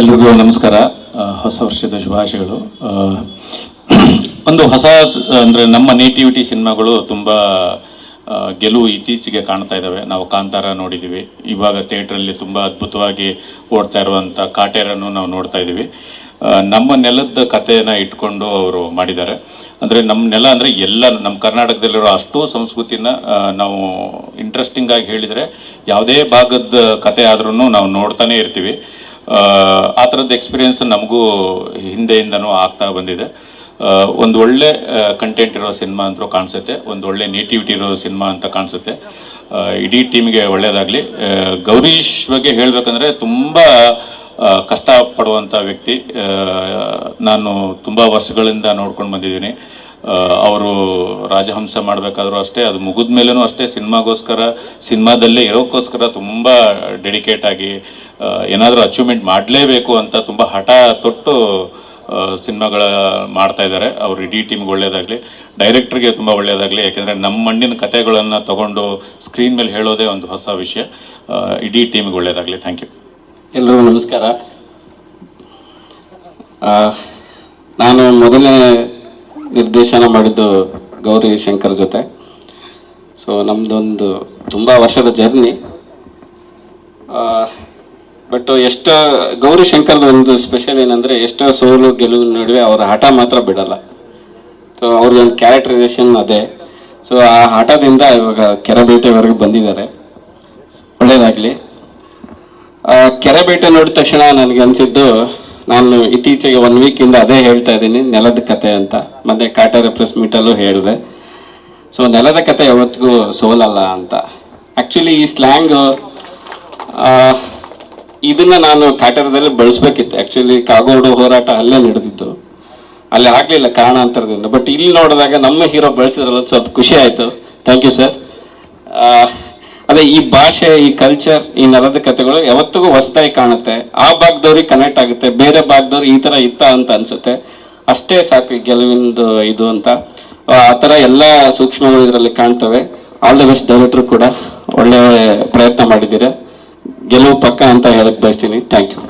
ಎಲ್ರಿಗೂ ನಮಸ್ಕಾರ. ಹೊಸ ವರ್ಷದ ಶುಭಾಶಯಗಳು. ಒಂದು ಹೊಸ, ಅಂದರೆ ನಮ್ಮ ನೇಟಿವಿಟಿ ಸಿನಿಮಾಗಳು ತುಂಬ ಗೆಲುವು ಇತ್ತೀಚೆಗೆ ಕಾಣ್ತಾ ಇದ್ದಾವೆ ನಾವು ಕಾಂತಾರ ನೋಡಿದ್ದೀವಿ ಇವಾಗ ಥಿಯೇಟ್ರಲ್ಲಿ ತುಂಬ ಅದ್ಭುತವಾಗಿ ಓಡ್ತಾ ಇರುವಂಥ ಕಾಟೇರನ್ನು ನಾವು ನೋಡ್ತಾ ಇದ್ದೀವಿ. ನಮ್ಮ ನೆಲದ ಕಥೆಯನ್ನು ಇಟ್ಕೊಂಡು ಅವರು ಮಾಡಿದ್ದಾರೆ. ಅಂದರೆ ನಮ್ಮ ನೆಲ ಅಂದರೆ ಎಲ್ಲ, ನಮ್ಮ ಕರ್ನಾಟಕದಲ್ಲಿರೋ ಅಷ್ಟೂ ಸಂಸ್ಕೃತಿನ ನಾವು ಇಂಟ್ರೆಸ್ಟಿಂಗಾಗಿ ಹೇಳಿದರೆ ಯಾವುದೇ ಭಾಗದ ಕತೆ ಆದ್ರೂ ನಾವು ನೋಡ್ತಾನೇ ಇರ್ತೀವಿ. ಆ, ಥರದ ಎಕ್ಸ್ಪೀರಿಯನ್ಸ್ ನಮಗೂ ಹಿಂದೆಯಿಂದನೂ ಆಗ್ತಾ ಬಂದಿದೆ. ಒಂದು ಒಳ್ಳೆ ಕಂಟೆಂಟ್ ಇರೋ ಸಿನಿಮಾ ಅಂತೂ ಕಾಣಿಸುತ್ತೆ. ಒಂದು ಒಳ್ಳೆ ನೇಟಿವಿಟಿ ಇರೋ ಸಿನಿಮಾ ಅಂತ ಕಾಣಿಸುತ್ತೆ. ಇಡೀ ಟೀಮ್ಗೆ ಒಳ್ಳೆಯದಾಗಲಿ ಗೌರೀಶ್ ಬಗ್ಗೆ ಹೇಳಬೇಕಂದ್ರೆ ತುಂಬ ಕಷ್ಟಪಡುವಂಥ ವ್ಯಕ್ತಿ. ನಾನು ತುಂಬ ವರ್ಷಗಳಿಂದ ನೋಡ್ಕೊಂಡು ಬಂದಿದ್ದೀನಿ. ಅವರು ರಾಜಹಂಸ ಮಾಡಬೇಕಾದ್ರೂ ಅಷ್ಟೇ, ಅದು ಮುಗಿದ ಮೇಲೂ ಅಷ್ಟೇ ಸಿನಿಮಾಗೋಸ್ಕರ, ಸಿನಿಮಾದಲ್ಲೇ ಇರೋಕ್ಕೋಸ್ಕರ ತುಂಬ ಡೆಡಿಕೇಟ್ ಆಗಿ ಏನಾದರೂ ಅಚೀವ್ಮೆಂಟ್ ಮಾಡಲೇಬೇಕು ಅಂತ ತುಂಬ ಹಠ ತೊಟ್ಟು ಸಿನಿಮಾಗಳ ಮಾಡ್ತಾ ಇದ್ದಾರೆ. ಅವ್ರು ಇಡೀ ಟೀಮ್ಗೆ ಒಳ್ಳೆಯದಾಗಲಿ ಡೈರೆಕ್ಟ್ರಿಗೆ ತುಂಬ ಒಳ್ಳೆಯದಾಗಲಿ ಯಾಕೆಂದರೆ ನಮ್ಮ ಮಣ್ಣಿನ ಕಥೆಗಳನ್ನು ತಗೊಂಡು ಸ್ಕ್ರೀನ್ ಮೇಲೆ ಹೇಳೋದೇ ಒಂದು ಹೊಸ ವಿಷಯ. ಇಡೀ ಟೀಮ್ಗೆ ಒಳ್ಳೆಯದಾಗಲಿ ಥ್ಯಾಂಕ್ ಯು. ಎಲ್ಲರೂ ನಮಸ್ಕಾರ. ನಾನು ಮೊದಲನೇ ನಿರ್ದೇಶನ ಮಾಡಿದ್ದು ಗೌರಿ ಶಂಕರ್ ಜೊತೆ. ಸೊ ನಮ್ಮದೊಂದು ತುಂಬ ವರ್ಷದ ಜರ್ನಿ. ಬಟ್ ಎಷ್ಟೋ ಗೌರಿ ಶಂಕರ್ದ ಒಂದು ಸ್ಪೆಷಲ್ ಏನಂದರೆ ಎಷ್ಟೋ ಸೋಲು ಗೆಲುವು ನಡುವೆ ಅವರ ಹಠ ಮಾತ್ರ ಬಿಡಲ್ಲ. ಸೊ ಅವ್ರದ್ದೊಂದು ಕ್ಯಾರೆಕ್ಟರೈಸೇಷನ್ ಅದೇ. ಸೊ ಆ ಹಠದಿಂದ ಇವಾಗ ಕೆರೆಬೇಟೆವರೆಗೂ ಬಂದಿದ್ದಾರೆ. ಒಳ್ಳೇದಾಗಲಿ. ಕೆರೆಬೇಟೆ ಕೆರೆ ಬೇಟೆ ನೋಡಿದ ತಕ್ಷಣ ನನಗೆ ಅನ್ಸಿದ್ದು ನಾನು ಇತ್ತೀಚೆಗೆ ಒನ್ ವೀಕಿಂದ ಅದೇ ಹೇಳ್ತಾ ಇದ್ದೀನಿ, ನೆಲದ ಕತೆ ಅಂತ. ಮತ್ತೆ ಕಾಟೇರ ಪ್ರೆಸ್ ಮೀಟಲ್ಲೂ ಹೇಳಿದೆ. ಸೊ ನೆಲದ ಕತೆ ಯಾವತ್ತಿಗೂ ಸೋಲಲ್ಲ ಅಂತ. ಆ್ಯಕ್ಚುಲಿ ಈ ಸ್ಲ್ಯಾಂಗ್ ಇದನ್ನ ನಾನು ಕಾಟೇರದಲ್ಲಿ ಬಳಸ್ಬೇಕಿತ್ತು. ಆ್ಯಕ್ಚುಲಿ ಕಾಗೋಡು ಹೋರಾಟ ಅಲ್ಲೇ ನಡೆದಿದ್ದು. ಅಲ್ಲಿ ಆಗಲಿಲ್ಲ ಕಾರಣಾಂತರದಿಂದ. ಬಟ್ ಇಲ್ಲಿ ನೋಡಿದಾಗ ನಮ್ಮ ಹೀರೋ ಬಳಸಿದ್ರಲ್ಲ ಸ್ವಲ್ಪ ಖುಷಿ ಆಯಿತು. ಥ್ಯಾಂಕ್ ಯು ಸರ್ ಅದೇ ಈ ಭಾಷೆ, ಈ ಕಲ್ಚರ್ ಈ ನರದ ಕಥೆಗಳು ಯಾವತ್ತಿಗೂ ಹೊಸದಾಗಿ ಕಾಣುತ್ತೆ. ಆ ಭಾಗದವ್ರಿಗೆ ಕನೆಕ್ಟ್ ಆಗುತ್ತೆ. ಬೇರೆ ಭಾಗದವ್ರು ಈ ಥರ ಇತ್ತ ಅಂತ ಅನ್ಸುತ್ತೆ. ಅಷ್ಟೇ ಸಾಕು ಗೆಲುವಿಂದು ಇದು ಅಂತ. ಆ ಥರ ಎಲ್ಲ ಸೂಕ್ಷ್ಮಗಳು ಇದರಲ್ಲಿ ಕಾಣ್ತವೆ. ಆಲ್ ದ ಬೆಸ್ಟ್ ಡೈರೆಕ್ಟರ್ ಕೂಡ. ಒಳ್ಳೆ ಪ್ರಯತ್ನ ಮಾಡಿದ್ದೀರಾ. ಗೆಲುವು ಪಕ್ಕ ಅಂತ ಹೇಳಕ್ ಬಯಸ್ತೀನಿ. Thank you